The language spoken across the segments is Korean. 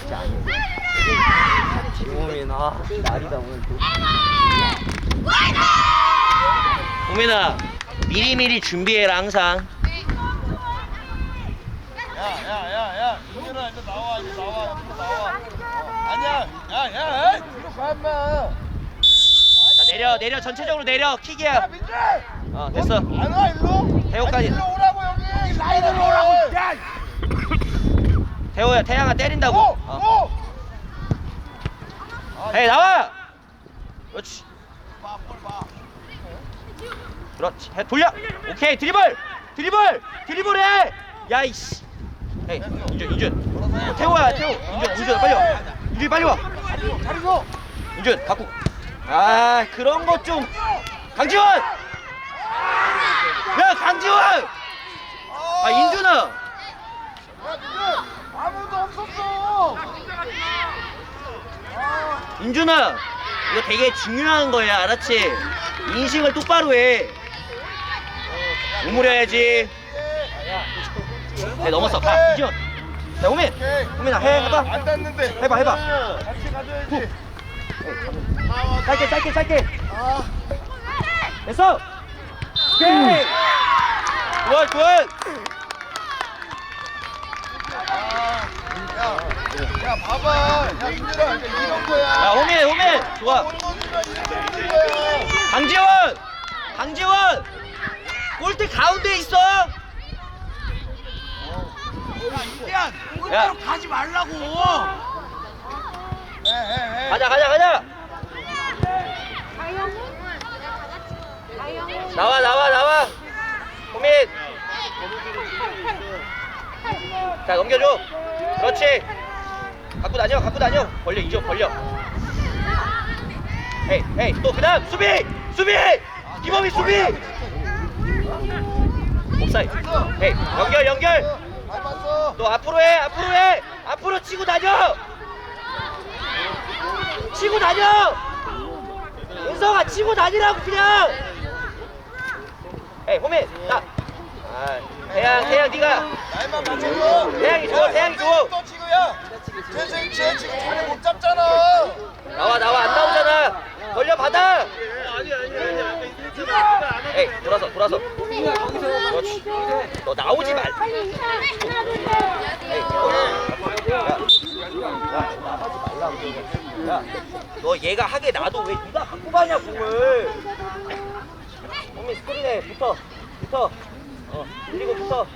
진짜 아닌데. 지호민 아 날이다 오늘 또. 호민아 미리미리 준비해라 항상. 야야야야 민준아 이제 나와 이제 나와 옆으로 나와 어, 아니야 야야 에이 뒤로 가 인마 자 내려 내려 전체적으로 내려 야 킥이야. 민준 어 됐어. 안와 일로 태호까지. 아니, 일로 오라고 여기 라인으로 오라고 야 태호야 태양아 때린다고. 오! 어. 오! 헤이 나와. 그렇지. 봐, 볼 봐. 그렇지. 해, 돌려. 오케이 드리블. 드리블. 드리블해. 야 이씨. 헤이 인준 인준. 어, 태호야 태호. 인준 인준 빨리 와. 인준 빨리 와. 자리 줘 인준 갖고. 아 그런 것 좀. 강지원. 야 강지원. 아 인준아. 야 민준 아무도 없었어 아, 인준아 이거 되게 중요한 거야 알았지? 인식을 똑바로 해. 우물해야지. 네 넘었어. 가 이지원 자 호민. 오케이 호민아 해 해봐. 안 땄는데. 해봐, 해봐. 같이 가져야지. 짧게 짧게 짧게. 아. 됐어. 오케이. 굿 굿. 야, 야, 봐봐. 야, 민준아, 이런 거야. 야 호민 호민 좋아. 거야. 강지원! 강지원! 골대 가운데 있어! 야, 야. 가지 말라고. 에, 에, 에. 가자 가자 가자. 나와 나와 나와. 호민 자 넘겨줘. 그렇지 갖고 다녀 갖고 다녀. 벌려 이쪽 벌려. 헤이 헤이 또 그다음 수비 수비! 이범이 수비! 옵사이 헤이 연결 연결. 너 앞으로 해 앞으로 해. 앞으로 치고 다녀. 치고 다녀. 은성아 치고 다니라고 그냥. 에이 호민 나. 아, 태양 태양 네가 날만 맞춰줘. 태양이 좋아, 태양이 좋아. 또 지금야. 쟤, 쟤 지금 자리 못 잡잖아. 나와 나와 안 나오잖아 걸려 받아 에이 돌아서 너 나오지 말 에이 너 야, 야, 나가지 말라고. 야, 너 얘가 하게 놔도 왜 네가 갖고 가냐 공을? homie 스크린에 붙어, 붙어. 어, 그리고 붙어.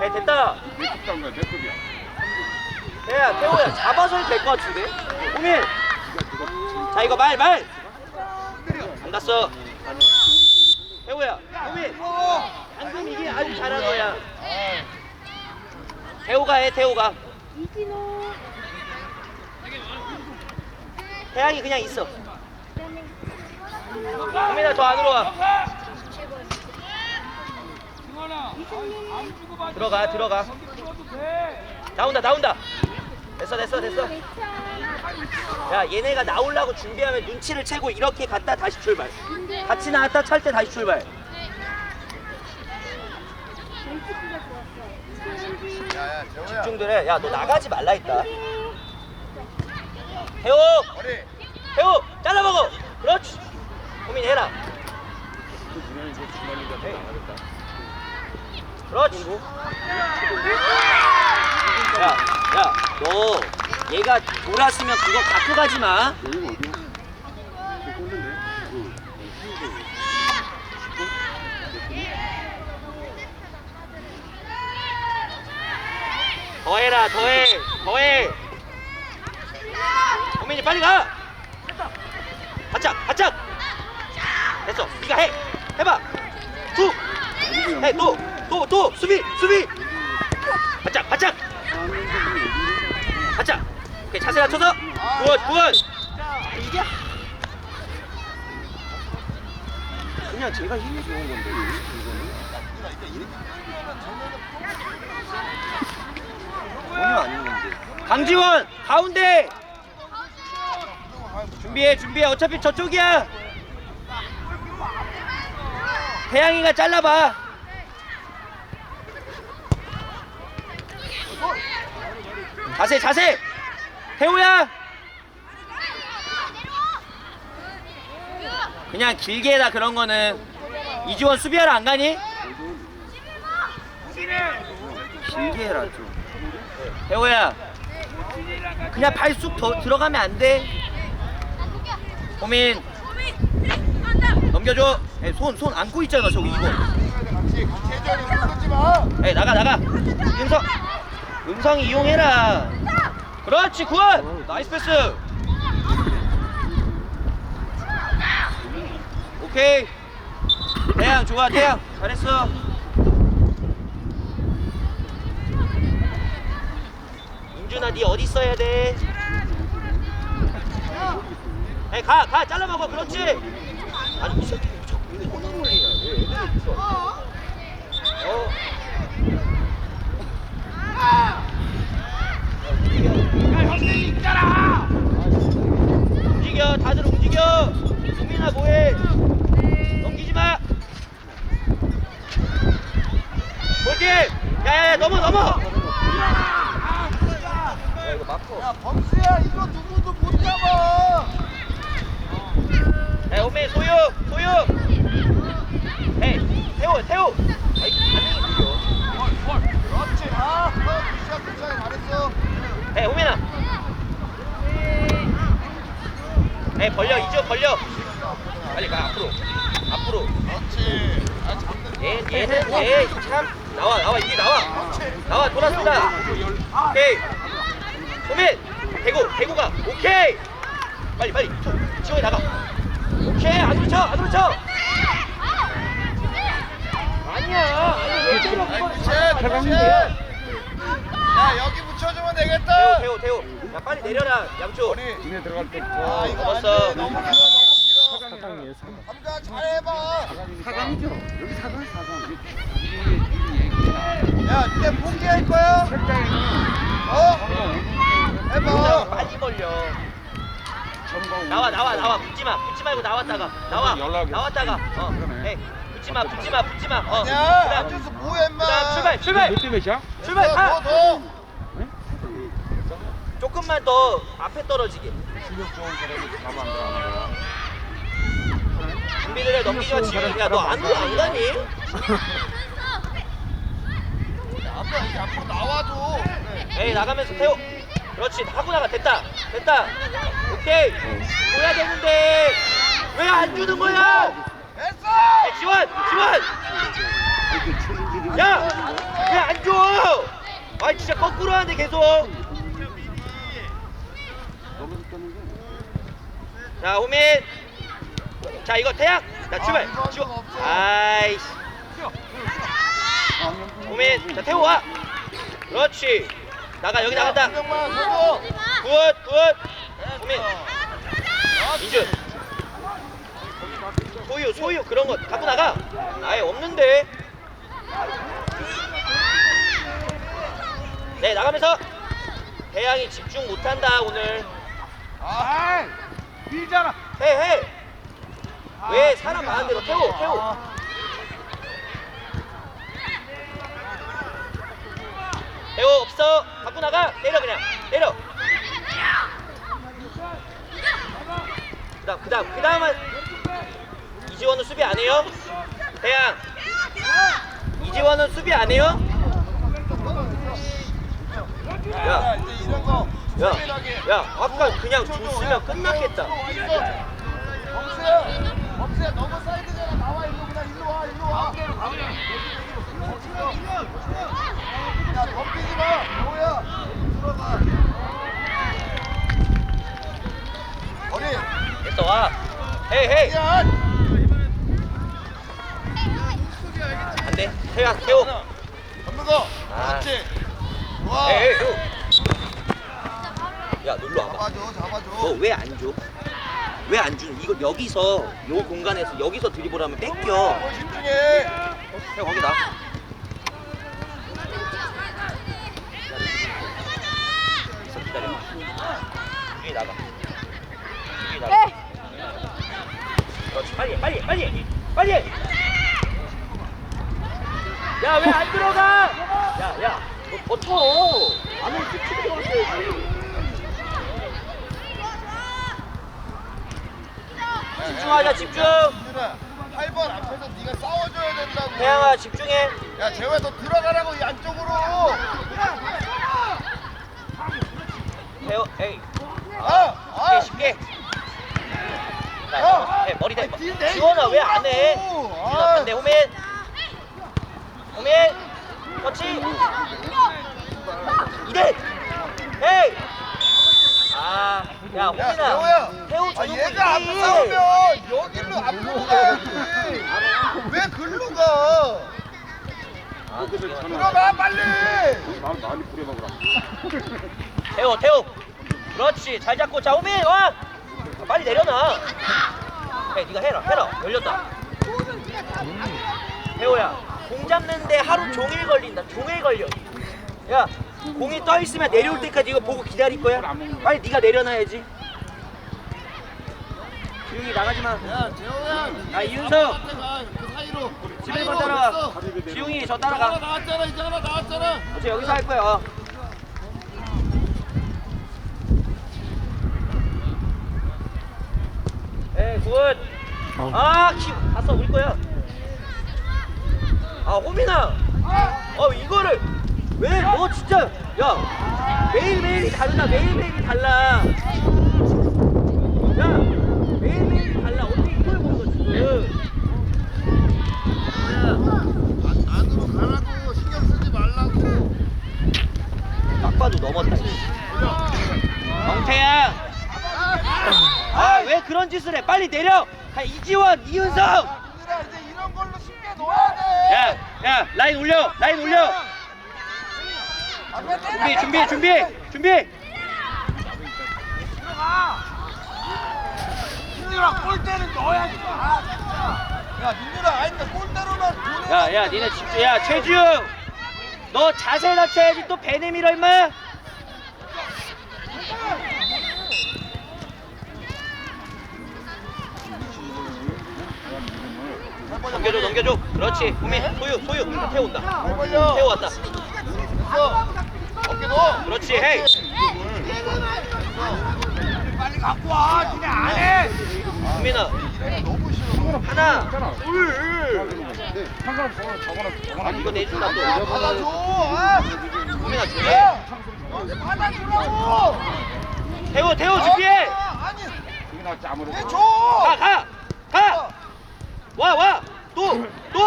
네, 됐다. 야, 태호야, 잡아서 해도 될 것 같은데? 호민! 자, 이거 말, 말! 안 갔어. 태호야, 호민! 방금 이게 아주 잘한 거야. 태호가 해, 태호가. 태양이 그냥 있어. 호민아, 더 안으로 와. 들어가, 들어가. 나온다, 나온다. 됐어, 됐어, 됐어. 야, 얘네가 나오려고 준비하면 눈치를 채고 이렇게 갔다 다시 출발. 같이 나왔다 찰 때 다시 출발. 야, 야, 재호야. 집중들 해. 야, 너 나가지 말라 했다. 태호! 머리. 태호! 잘라먹어! 그렇지! 고민 해라. 그렇지. 야, 야, 너 얘가 돌았으면 그거 갖고 가지 마. 더해라, 더해, 더해. 고민이 빨리 가. 바짝, 바짝. 됐어. 네가 해. 해봐. 툭. 해. 또. 수비, 수비. 바짝, 바짝. 바짝. 오케이, 자세 낮춰서. 굿, 굿. 이게 그냥 제가 힘이 좋은 건데 이거는 전혀 아닌 건데. 강지원 가운데! 준비해 준비해. 어차피 저쪽이야. 태양이가 잘라봐. 자세 자세! 태우야! 그냥 길게 해라 그런 거는. 이지원 수비하러 안 가니? 길게 해라 좀 태호야 그냥 발쑥 더 들어가면 안돼. 호민. 넘겨줘. 손손 안고 있잖아 저기 이거. 같이 나가 나가. 은성 은성이 이용해라. 그렇지 굿. 나이스 패스. 오케이. 태양 좋아 태양. 잘했어 인준아 니 어디 있어야 돼? 에이 가가 잘라 먹어 그렇지? 아니 이 새끼 자꾸 왜 혼을 올리냐 왜 애들이 있어? 어? 움직여 다들 움직여! 수민아 뭐해? 넘기지 마! 볼게! 야야야 넘어 넘어 막어 야 범수야 이거 누구도 못 잡아. 야 오메 소유 소유 에이 태호 태호 아이 반응이 느려 그렇지. 아, 어, 시작 괜찮아 잘했어. 에이 호민아 에이 벌려 이쪽 벌려 빨리 가 앞으로 앞으로 그렇지. 아 잡는. 얘, 얘는 얘참 나와 나와 이리 나와 나와 돌았습니다 오케이 소민 대구 대구가 오케이 빨리 빨리 저, 지원이 나가 오케이 안으로 쳐 안으로 쳐 아니야 아니 왜 때려 아이 그거 그치 그치. 야 여기 붙여주면 되겠다. 태호 태호 야 빨리 내려라 머리. 눈에 들어갈 때 아 이거 돼. 너무 길어 너무 길어. 사강이에요 사강 감자 잘해봐. 사강이죠 여기 사강 사강 야 이제 포기할 거야? 책장에는 어? 해봐. 빨리 전방 나와 나와 나와. 붙지 마. 붙지 말고 나왔다가. 나와. 연락이 나왔다가. 어. 그러네. 에이 붙지 마 붙지 마 붙지 마 어. 야. 그다음 앉아서 뭐해 임마. 그다음 출발 출발. 몇대 몇이야? 출발. 더, 가 더, 더. 조금만 더 앞에 떨어지게. 실력 좋은 사람이 가면 안 들어가는 거야 준비를 해 넘기지 마 지금. 야너 안으로 안 가니? 앞으로 앞으로 나와줘. 에이 나가면서 태워. 그렇지 하고 나가 됐다. 됐다. 오케이. 줘야 되는데. 왜 안 주는 거야? 됐어. 야, 지원 지원. 야왜 안 줘? 아 진짜 거꾸로 하는데 계속. 자 호민. 자 이거 태양. 자 출발. 없어. 아이씨. 호민 자 태워 와. 그렇지 나가 여기 나간다. 한 명만 서고. 굿굿. 호민. 인준. 소유 소유 그런 거 갖고 나가. 아예 없는데. 네 나가면서 태양이 집중 못한다 오늘. 아, 밀잖아. 해해 왜 사람 많은 대로 태워 태워 아. 태워 없어. 갖고 나가. 내려 그냥. 내려. 그다음 그다음 그다음은 이지원은 수비 안 해요? 태양. 이지원은 수비 안 해요? 야, 야. 야, 아까 그냥 줬으면 끝났겠다. 범수야, 범수야, 너무 사이드잖아. 나와 일로 그냥 일로 와, 일로 와. 야, 덤비지 마. 뭐야? 들어가. 머리. 됐어, 와. 헤이, 헤이. 야, 안 돼. 태양, 태워. 건너서. 아. 그렇지. 좋아. 헤이, 헤이, 요. 야, 놀러 와봐. 잡아줘, 잡아줘. 너 왜 안 줘? 왜 안 주는? 이거 여기서, 요 공간에서 여기서 드리블하면 뺏겨. 어, 집중해. 형, 거기 나. 빨리 빨리 빨리. 빨리. 야 왜 안 들어가? 야야 버텨. 안으로 쭉 들어갔어야지. 집중하자 집중. 8번 앞에서 네가 싸워줘야 된다고. 태양아 집중해. 야, 재호야, 너 들어가라고 이 안쪽으로. 태호 에이. 아, 아, 쉽게 쉽게. 어! 자 해, 머리 대 지원아 왜 안 해? 지원아 아. 반대 호민 호민 터치. 이대. 에이. 아야 야 호민아. 태호 아 저녁 얘가 안 먹지. 싸우면 여기로 앞으로 가야지. 왜 글로 가? 아. 들어가 빨리. 많이 많이 부려먹으라. 태호 태호. 그렇지. 잘 잡고. 자 호민 와. 아, 빨리 내려놔 해 네가 해라 해라. 열렸다. 태호야 공 잡는데 하루 종일 걸린다. 종일 걸려. 야 공이 떠 있으면 내려올 때까지 이거 보고 기다릴 거야? 빨리 네가 내려놔야지. 지웅이 나가지 마. 야 재호야 아, 이윤석. 그 사이로. 11번 따라가 지웅이 저 따라가. 나왔잖아 이제 하나 나왔잖아. 어차피 여기서 할 거야. 어. 에이 굿 아, 키 봤어 우리 거야. 아, 호민아. 어, 이거를 왜 너 진짜 야 매일 매일이 다르다. 매일 매일이 달라. 야, 매일 매일이 달라. 어떻게 이걸 거지 지금? 안, 안으로 가라고 신경 쓰지 말라고 딱 봐도 넘었다. 정태양. 아, 왜 그런 짓을 해? 빨리 내려. 가 이지원, 이은성. 얘들아 이제 이런 걸로 쉽게 놓아야 돼 야, 야, 라인 올려. 라인 올려. 앞에 때려. 준비, 준비, 준비, 준비. 민준아 골대는 넣어야지 아, 진짜. 야 민준아 아니 나 골대로만 보내 야, 야, 니네 집중. 야, 최지웅. 너 자세 낮춰야지 또 배내 밀어 임마. 넘겨줘, 넘겨줘. 그렇지. 호민, 소유, 소유. 태운다. 태워왔다. 어깨 넣어 그렇지, 헤이. 빨리 갖고 와 니네 안해 싫어 하나. 아, 이거 내준다 또. 야 받아줘 아 호민아, 준비. 야 여기 받아주라고 태워, 태워, 준비해. 아, 아니 이게 낫지 아무래도. 해줘 가, 가, 가. 와, 와. 또, 또.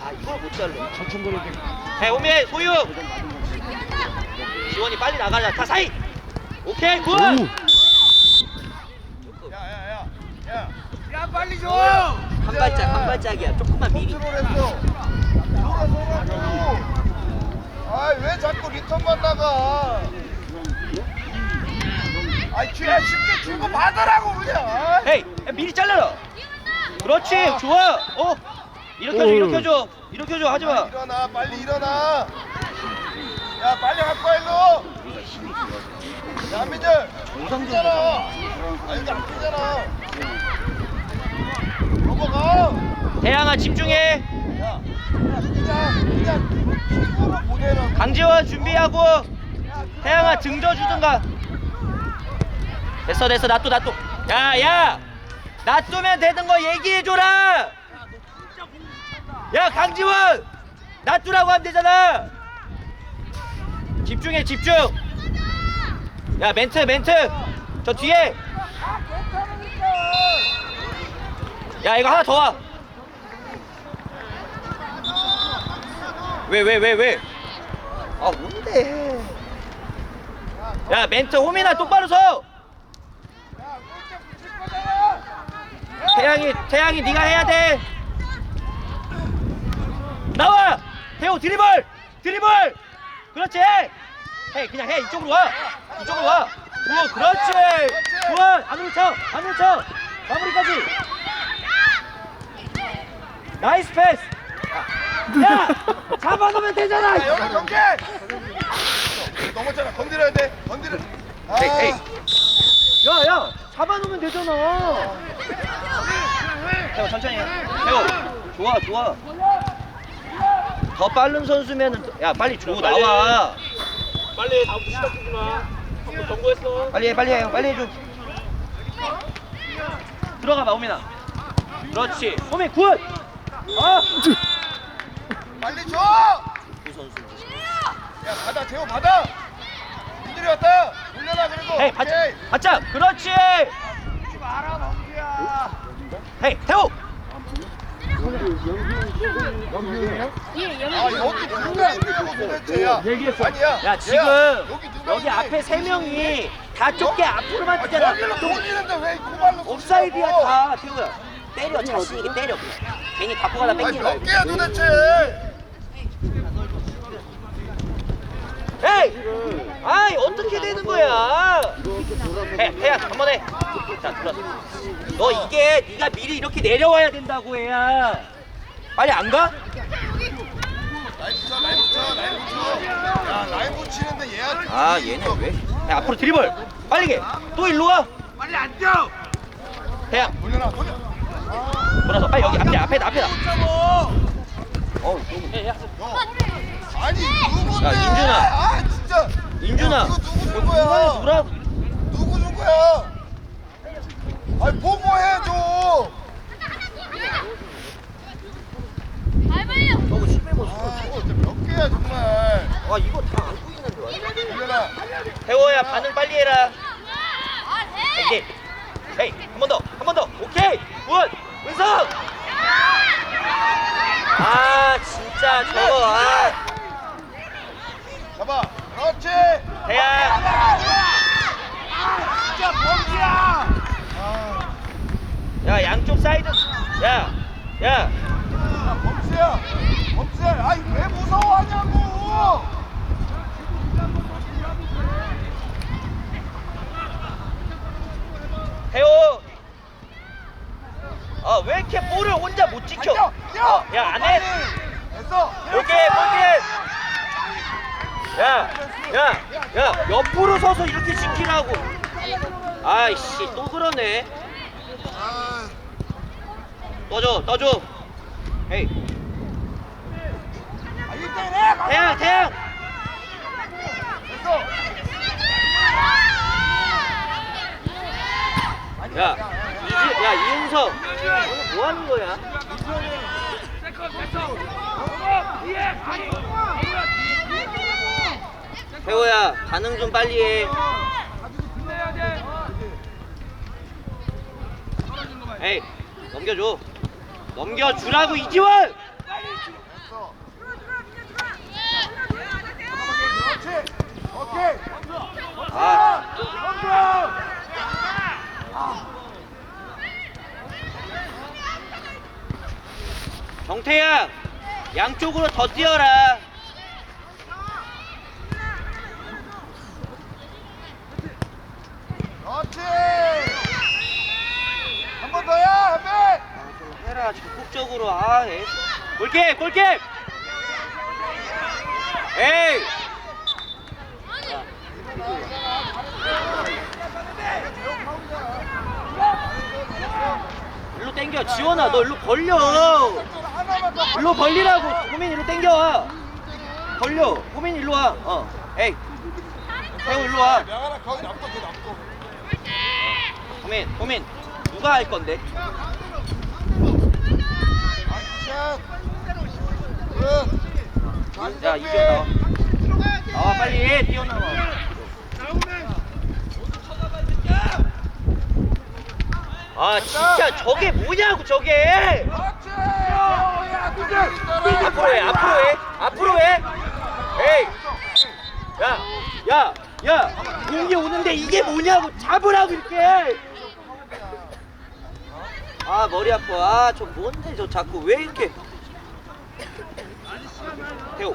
아, 이걸 못 잘라. 천천거리게. 해, 호민, 소유. 지원이 빨리 나가자. 다 사이. 오케이, 굿. 야야야 야. 야 빨리 줘. 한 발짝, 한 발짝이야. 조금만 미리. 컨트롤했어. 아왜 자꾸 리턴만 나가? 아이 쥐야 쉽게 주고 받으라고 그냥. 헤이, 야, 미리 잘라라. 그렇지, 좋아. 어, 이렇게 해줘, 이렇게 해줘, 이렇게 해줘. 하지 마. 일어나 빨리 일어나. 야 빨리 갖고 와 일로. 야 한민철. 아프잖아. 아 여기 아프잖아. 넘어가. 태양아 집중해. 야, 그냥 그냥 힘으로 보내라고. 강지원 준비하고. 태양아 등져 주든가. 됐어, 됐어. 놔둬, 놔둬. 야, 야. 놔두면 되는 거 얘기해 줘라. 야, 강지원. 놔두라고 하면 되잖아. 집중해, 집중. 야, 멘트, 멘트. 저 뒤에. 야, 이거 하나 더 와. 왜, 왜, 왜, 왜? 아, 뭔데? 야, 멘트 호민아 똑바로 서. 태양이, 태양이 네가 해야 돼. 나와. 태호 드리블, 드리블. 그렇지. 해, 그냥 해. 이쪽으로 와. 이쪽으로 와. 좋아, 그렇지. 좋아. 안으로 쳐, 안으로 쳐. 마무리까지. 나이스 패스. 야, 잡아가면 되잖아. 야, 여기 경계! 넘었잖아. 건드려야 돼. 건드려. 아, 에이, 에이. 야, 야, 잡아놓으면 되잖아. 태호 천천히 해. 태호, 좋아, 좋아. 더 빠른 선수면은 야 빨리 줘 나와. 빨리 다음부터 시작하지 마. 한번 경고했어. 빨리 해, 빨리 해, 빨리 해줘. 들어가 봐 호민아 그렇지 호민 굿 아! 빨리 줘! 구 선수 야 받아 재호 받아! 민들이 왔다! 올려라 그리고 헤이 바짝 오케이. 바짝. 그렇지. 주지 마라 넘기야 헤이 아 여기 누가 있냐고 도대체 야 아니야. 야 지금 여기 누가 여기 있니? 앞에 세 명이 다 좁게 앞으로만 아, 뛰잖아. 여기를 좀 돌리는데 왜 고발로 옵사이드야. 다. 태호야. 때려 자신 있게 때려 그냥. 괜히 갖고 가다 아니 뺏기지 몇 말고 개야 도대체 에이! 아이 어떻게 되는 거야? 해, 해야 한 번 해. 자, 들어서. 너 이게 네가 미리 이렇게 내려와야 된다고 해야. 빨리 안 가? 야아 얘네 왜? 야 앞으로 드리블. 빨리 게. 또 일로 와. 빨리 앉아 해야 돌려라 돌려 돌아서 빨리 여기 앞에 앞에다 앞에다. 붙자고 어, 해, 야. 너 아니 누군데 야, 인준아. 아 진짜 인준아. 야, 이거 누구 준 거야 누라. 누구 준 거야 아니 보고해 좀 저거 10배고 아, 이거 진짜 몇 개야 정말. 아 이거 다 안고 있는데 와. 돌려라. 태호야 반응 빨리 해라. 이게. 헤이 한 번 더, 한 번 더. 오케이. 굿. 은성. 아 진짜 저거 아. 그렇지. 태야. 진짜 범이야. 아, 야 양쪽 사이드. 야. 야. 야, 범수야. 범수야. 아이 왜 무서워하냐고. 태호. 아왜 이렇게 볼을 혼자 못 지켜? 뛰어. 어, 야안 해. 됐어. 오케이 볼게. 야, 야, 야, 옆으로 서서 이렇게 지키라고. 아이씨, 또 그러네. 아, 떠줘, 떠줘. 아. 가자. 태양, 태양. 야, 이지, 야, 이은석. 오늘 뭐 하는 거야? 태호야, 반응 좀 빨리 해. 에이, 넘겨줘. 넘겨주라고 이지원. 오케이. 아. 넘겨. 정태양, 양쪽으로 더 뛰어라. 그렇지. 한 번 더야, 한 배. 좀 해라 적극적으로 아 에. 골킥 골킥 에이! 일로 땡겨. 지원아 너 일로 벌려. 일로 벌리라고. 호민 일로 땡겨와 벌려. 호민 일로 와어. 에이. 태호 일로 와. 거기 놔둬. 호민 호민. 누가 할 건데. 야 이제 나와. 나와 빨리 해 뛰어나와. 아 진짜 저게 뭐냐고 저게? 앞으로 해 앞으로 해 앞으로 해. 에이. 야야야. 공이 오는데 이게 뭐냐고 잡으라고 이렇게 아 머리 아파. 아저 뭔데 저 자꾸 왜 이렇게. 태호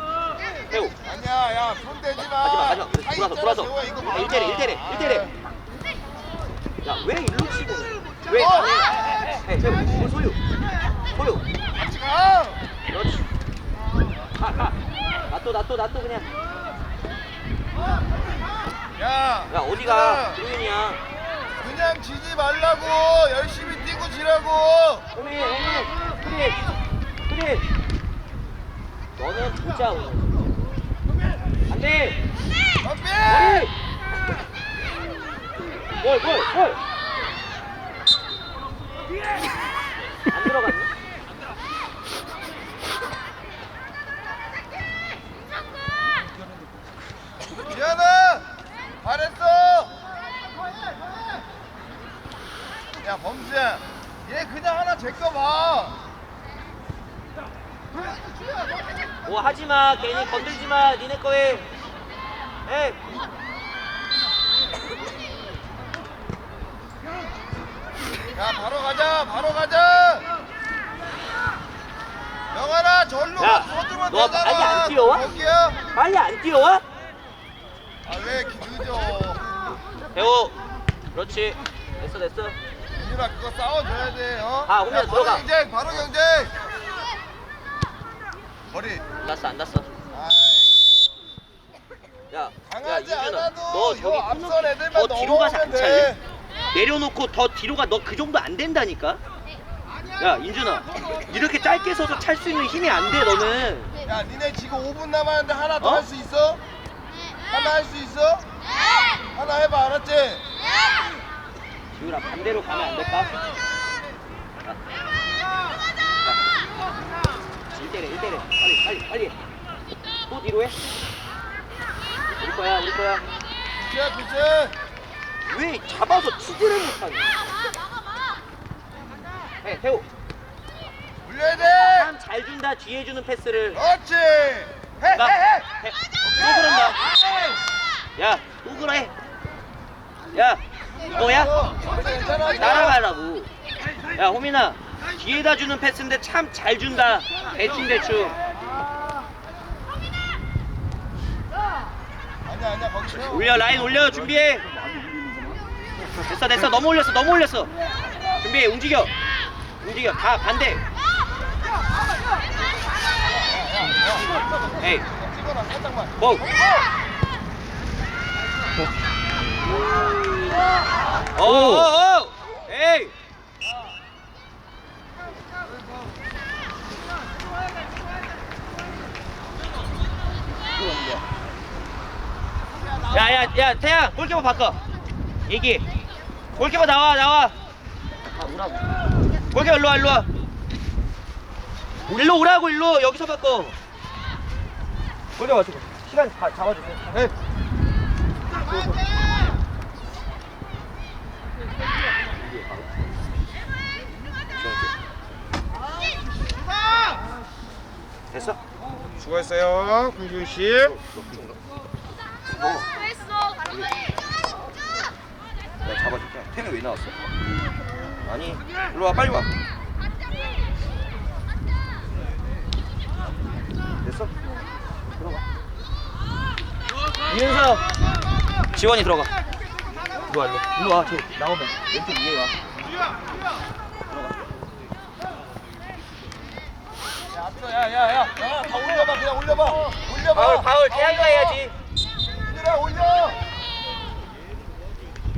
태호 아니야, 야, 손 대지 마. 하지마 하지마. 사이 돌아서 있잖아, 돌아서. 재호야, 이거 야, 1대래 1대래 아. 1대래. 야왜 일로 치고. 왜 어. 해 태호 어, 소유. 소유. 같이 가. 그렇지. 놔둬 그냥. 야, 야 어디가? 김윤이야 그냥 지지 말라고. 열심히 뛰고 지라고. 호민 호민 그래 그래 너는 오늘 안돼 덤비. 머리 골골골 하지 마. 괜히 건들지 마. 니네 거에. 에. 야 바로 가자 바로 가자 영환아 절로 야, 서두르면 너 되잖아 빨리 안 뛰어와? 거기야 빨리 안 뛰어와? 아왜 늦어 대호. 그렇지. 됐어 됐어. 민준아 그거 싸워줘야 돼 어? 아, 야, 바로 들어가. 경쟁 바로 경쟁 머리 안 났어 안 났어. 아이 야, 야 강하지 유준아, 않아도 너 저기 요 앞선 애들만 더 뒤로 가서 안 넘어오면 찰래? 돼 내려놓고 더 뒤로 가. 너 그 정도 안 된다니까. 야 인준아, 이렇게 짧게 서서 찰수 있는 힘이 안 돼 너는. 야 니네 지금 5분 남았는데 하나 어? 더할수 있어? 하나 할 수 있어? 하나 해봐 알았지? 지우라 반대로 가면 안 될까? 1대1 1대1 빨리 빨리 빨리. 또 뒤로 해. 우리 거야 우리 거야. 굿샷 굿샷 왜 잡아서 치지를 못하니? 해 태우. 올려야 돼. 참잘 준다 뒤에 주는 패스를. 그렇지. 나 해해해. 해. 또 그런다. 야또 그래. 야. 이 괜찮아 따라가라고. 야 호민아. 뒤에다 주는 패스인데 참 잘 준다. 거기 세워 올려 라인 올려 준비해. 됐어 됐어. 너무 올렸어 너무 올렸어. 준비해 움직여. 움직여. 다 반대. 에이. 찍어놔 살짝만 고오 오 오 에이. 야 야 야 태양 골키퍼 바꿔. 얘기. 골키퍼 나와 나와. 골키퍼 일로 와 일로 와. 일로 오라고 일로. 여기서 바꿔. 골키퍼 맞추고 시간 다 잡아주세요. 해 됐어? 수고했어요 군준 씨. 내가 잡아줄게. 태이 왜 나왔어? 아니 일로 와 빨리 와. 됐어? 들어가. 이윤서! 지원이 들어가. 일로 와 일로 일로 와 저 나오면 왼쪽 위에 와 야야야야 다 올려봐 그냥 올려봐 올려봐 파울 태양이가 해야지 민준아 올려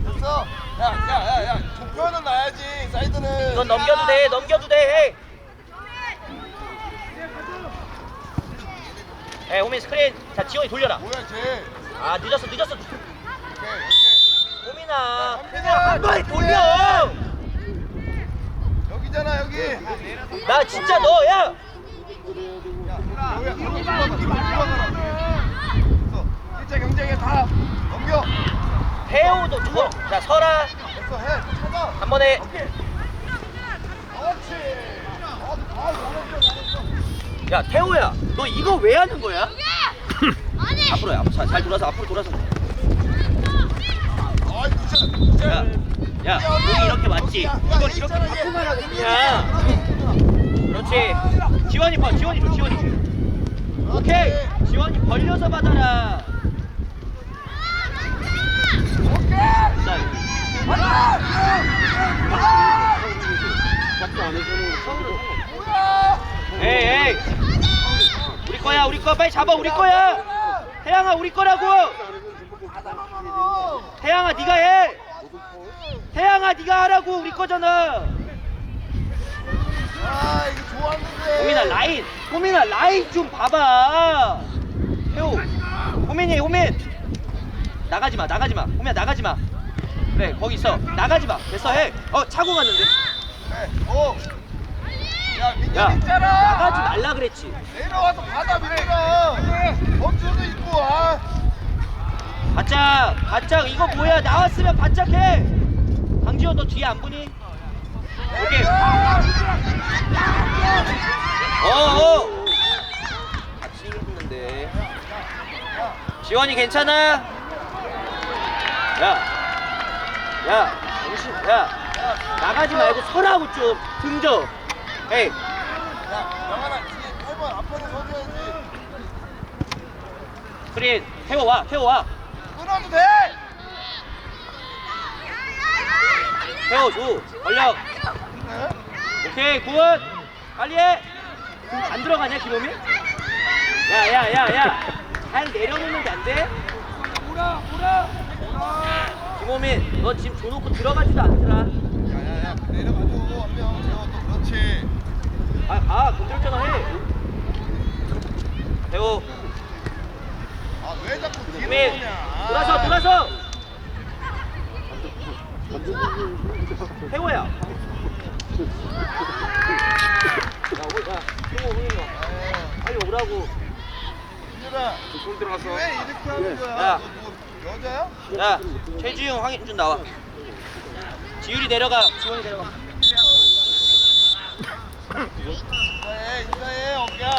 됐어 야야야야 좁혀는 놔야지 사이드는 이건 넘겨도 돼 넘겨도 돼 해. 에 호민 스크린 자 지원이 돌려라 뭐야 쟤 아 늦었어 늦었어 오케이 오케이 호민아 야, 한 번에 돌려 여기잖아 여기 나 진짜 너야 여기야 뒤로 가라 뒤로 가라 1차 경쟁에 다 넘겨. 태호도 줘. 자 설아. 됐어 해. 찾아. 한 번에. 그렇지. 어, 아 잘했어 야 태호야 너 이거 왜 하는 거야? 앞으로 해 앞으로 자, 잘 돌아서 앞으로 돌아서. 아이 굿샷 야, 야 여기 이렇게 맞지? 이걸 이렇게 바꾸고 가라 그냥 그렇지. 지원이 봐 지원이 줘 지원이 줘. 오케이. 지원이 벌려서 받아라 에이 우리 거야 우리 거. 빨리 잡아 우리 거야. 태양아 우리 거라고. 태양아 네가 해. 태양아 네가 하라고 우리 거잖아. 아 이거 호민아 라인. 호민아 라인 좀 봐봐. 태호 호민이 호민. 나가지 마 나가지 마. 호민아 나가지 마 그래 거기 있어 나가지 마. 됐어 해어 차고 갔는데. 네, 오. 야야 있잖아. 나가지 말라 그랬지. 내려와서 받아 민준아. 범주도 있고 아 바짝 바짝. 이거 뭐야? 나왔으면 바짝 해. 강지원 너 뒤에 안 보니? 오케이. 어어. 같이 지원이 괜찮아? 야, 야, 정신, 야, 나가지 말고 서라고 좀 등져. 에이, 야, 영환아, 뒤에 8번 앞에서 서줘야지. 프린, 태워와, 태워와, 끊어도 돼! 태워줘. 네? 오케이, 굿. 빨리 해. 안 들어가냐, 기범이? 야, 야, 야, 야. 잘 내려놓는데 안 돼? 김호민, 너 지금 줘놓고 들어가지도 않더라. 야야야 내려가줘 한명 재워 또 그렇지 아, 아, 공절전화 해. 태호, 아 왜 자꾸 뒤로 김민, 오냐 돌아서, 돌아서. 태호야. 야, 오, 야, 태호, 호민이 와. 빨리 오라고. 민준아 손 들어갔어. 왜 이렇게 하는 거야 야. 너 뭐, 여자야? 야, 최지웅, 황인준 나와. 지율이 내려가. 지원이 내려가. 인사해 인사해 어깨야